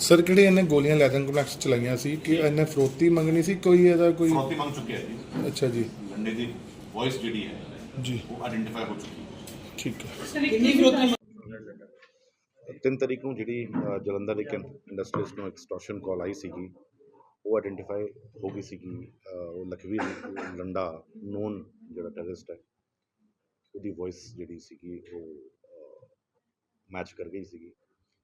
Sir ਕਿਹੜੇ ਇਹਨੇ ਗੋਲੀਆਂ ਲੈਦਨ ਕੰਪਲੈਕਸ ਚਲਾਈਆਂ ਸੀ? ਕਿ ਇਹਨੇ ਫਰੋਤੀ ਮੰਗਣੀ ਸੀ? ਕੋਈ ਇਹਦਾ ਕੋਈ ਫਰੋਤੀ ਮੰਗ ਚੁੱਕਿਆ ਜੀ। ਅੱਛਾ ਜੀ। ਲੰਡੇ ਦੀ ਵੌਇਸ ਜਿਹੜੀ ਹੈ ਜੀ। ਉਹ ਆਇਡੈਂਟੀਫਾਈ ਹੋ ਚੁੱਕੀ ਹੈ। ਠੀਕ ਹੈ। ਤਿੰਨ ਤਰੀਕ ਨੂੰ ਜਿਹੜੀ ਜਲੰਧਰ ਇੱਕ ਇੰਡਸਟਰੀਜ਼ ਨੂੰ ਐਕਸਟੋਰਸ਼ਨ ਕਾਲ ਆਈ ਸੀਗੀ ਉਹ ਆਇਡੈਂਟੀਫਾਈ ਹੋ ਗਈ ਸੀਗੀ ਉਹ ਲਖਵੀਰ ਲੰਡਾ ਨੋਨ ਜਿਹੜਾ ਟੈਰਰਿਸਟ ਹੈ ਉਹਦੀ ਵੌਇਸ ਜਿਹੜੀ ਸੀਗੀ ਉਹ ਮੈਚ ਕਰ ਗਈ ਸੀਗੀ।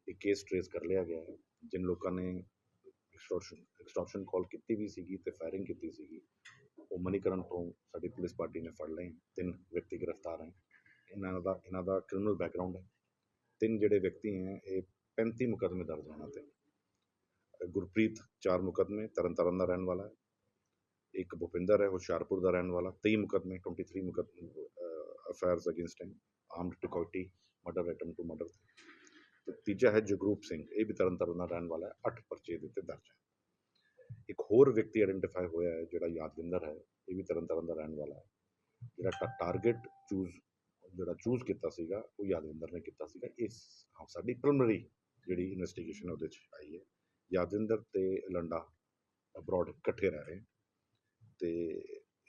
ਇਹ ਕੇਸ ਟ੍ਰੇਸ ਕਰ ਲਿਆ ਗਿਆ ਹੈ, ਜਿਨ ਲੋਕਾਂ ਨੇ ਐਕਸਟੋਰਸ਼ਨ ਐਕਸਟੋਰਸ਼ਨ ਕਾਲ ਕੀਤੀ ਵੀ ਸੀਗੀ ਤੇ ਫਾਇਰਿੰਗ ਕੀਤੀ ਸੀਗੀ, ਉਹ ਮਨੀਕਰਨ ਤੋਂ ਸਾਡੀ ਪੁਲਿਸ ਪਾਰਟੀ ਨੇ ਫੜ ਲਏ, ਤਿੰਨ ਵਿਅਕਤੀ ਗ੍ਰਿਫਤਾਰ ਹੈ। ਇਹਨਾਂ ਦਾ ਇਹਨਾਂ ਦਾ ਕ੍ਰਿਮੀਨਲ ਬੈਕਗ੍ਰਾਉਂਡ ਹੈ। ਤਿੰਨ ਜਿਹੜੇ ਵਿਅਕਤੀ ਹੈ, ਇਹ 35 ਮੁਕੱਦਮੇ ਦਰਜ ਹਨ ਤੇ। ਗੁਰਪ੍ਰੀਤ ਚਾਰ ਮੁਕੱਦਮੇ, ਤਰਨਤਾਰਨ ਦਾ ਰਹਿਣ ਵਾਲਾ ਹੈ। ਇੱਕ ਭੁਪਿੰਦਰ ਹੈ ਹੁਸ਼ਿਆਰਪੁਰ ਦਾ ਰਹਿਣ ਵਾਲਾ 23 ਮੁਕੱਦਮੇ 23 ਮੁਕੱਦਮੇ FIRs against him armed dacoity murder attempt to murder ਤੀਜਾ ਹੈ ਜਗਰੂਪ ਸਿੰਘ। ਇਹ ਵੀ ਤਰਨਤਾਰਨ ਦਾ ਰਹਿਣ ਵਾਲਾ ਹੈ 8 ਪਰਚੇ ਦੇ ਉੱਤੇ ਦਰਜ ਹੈ। ਇੱਕ ਹੋਰ ਵਿਅਕਤੀ ਆਇਡੈਂਟੀਫਾਈ ਹੋਇਆ ਹੈ, ਜਿਹੜਾ ਯਾਦਵਿੰਦਰ ਹੈ, ਇਹ ਵੀ ਤਰਨਤਾਰਨ ਦਾ ਰਹਿਣ ਵਾਲਾ ਹੈ। ਜਿਹੜਾ ਟਾਰਗੇਟ ਚੂਜ਼ ਜਿਹੜਾ ਚੂਜ਼ ਕੀਤਾ ਸੀਗਾ, ਉਹ ਯਾਦਵਿੰਦਰ ਨੇ ਕੀਤਾ ਸੀਗਾ। ਇਸ ਸਾਡੀ ਪ੍ਰੀਲਿਮਿਨਰੀ ਜਿਹੜੀ ਇਨਵੈਸਟੀਗੇਸ਼ਨ ਉਹਦੇ ਚ ਆਈ ਹੈ। ਯਾਦਵਿੰਦਰ ਤੇ ਲੰਡਾ ਅਬਰੋਡ ਇਕੱਠੇ ਰਹਿ ਰਹੇ। ਤੇ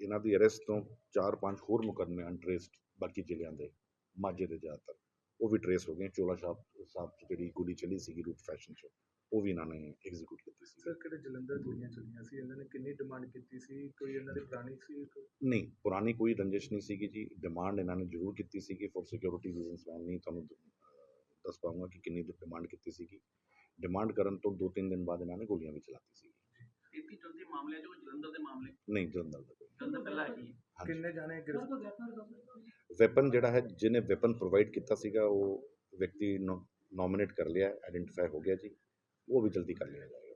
ਇਹਨਾਂ ਦੀ ਅਰੈਸਟ ਤੋਂ 4-5 ਹੋਰ ਮੁਕੱਦਮੇ ਅਨਟ੍ਰੇਸਡ ਬਾਕੀ ਜ਼ਿਲ੍ਹਿਆਂ ਦੇ, ਮਾਝੇ ਦੇ ਜ਼ਿਆਦਾਤਰ। ਉਹ ਵੀ ਟਰੇਸ ਹੋ ਗਏ ਚੋਲਾ ਸਾਹਿਬ ਸਾਹਿਬ 'ਚ ਜਿਹੜੀ ਗੋਲੀ ਚੱਲੀ ਸੀਗੀ ਰੂਟ ਫੈਸ਼ਨ 'ਚ ਉਹ ਵੀ ਇਹਨਾਂ ਨੇ ਐਗਜ਼ੀਕਿਊਟ ਕੀਤੀ ਸੀ ਸਰ ਕਿਹੜੇ ਜਲੰਧਰ ਗੋਲੀਆਂ ਚੱਲੀਆਂ ਸੀ? ਇਹਨਾਂ ਨੇ ਕਿੰਨੀ ਡਿਮਾਂਡ ਕੀਤੀ ਸੀ? ਕੋਈ ਇਹਨਾਂ ਦੀ ਪੁਰਾਣੀ ਸੀ ਕੋਈ ਨਹੀਂ ਪੁਰਾਣੀ ਕੋਈ ਰੰਜਿਸ਼ ਨਹੀਂ ਸੀਗੀ ਜੀ। ਡਿਮਾਂਡ ਇਹਨਾਂ ਨੇ ਜ਼ਰੂਰ ਕੀਤੀ ਸੀਗੀ ਫॉर ਸਿਕਿਉਰਿਟੀ ਰੀਜ਼ਨਸ ਮੈਂ ਨਹੀਂ ਤੁਹਾਨੂੰ ਦੱਸ ਪਾਉਂਗਾ ਕਿ ਕਿੰਨੀ ਡਿਮਾਂਡ ਕੀਤੀ ਸੀਗੀ। ਡਿਮਾਂਡ ਕਰਨ ਤੋਂ 2-3 ਦਿਨ ਬਾਅਦ ਇਹਨਾਂ ਨੇ ਗੋਲੀਆਂ ਵੀ ਚਲਾਤੀ ਸੀ ਇੱਥੇ ਚਲਦੇ ਮਾਮਲੇ ਜੋ ਜਲੰਧਰ ਦੇ ਮਾਮਲੇ? ਨਹੀਂ ਜਲੰਧਰ ਦਾ। ਕੋਈ ਜਲੰਧਰ ਪਹਿਲਾਂ ਹੈ। ਹਾਂਜੀ। ਕਿੰਨੇ ਜਾਣੇ ਗ੍ਰਿਫਤਾਰ ਵੈਪਨ ਜਿਹੜਾ ਹੈ ਜਿਹਨੇ ਵੈਪਨ ਪ੍ਰੋਵਾਈਡ ਕੀਤਾ ਸੀਗਾ ਉਹ ਵਿਅਕਤੀ ਨੋਮੀਨੇਟ ਕਰ ਲਿਆ ਆਇਡੈਂਟੀਫਾਈ ਹੋ ਗਿਆ ਜੀ। ਉਹ ਵੀ ਜਲਦੀ ਕਰ ਲਿਆ ਜਾਏਗਾ।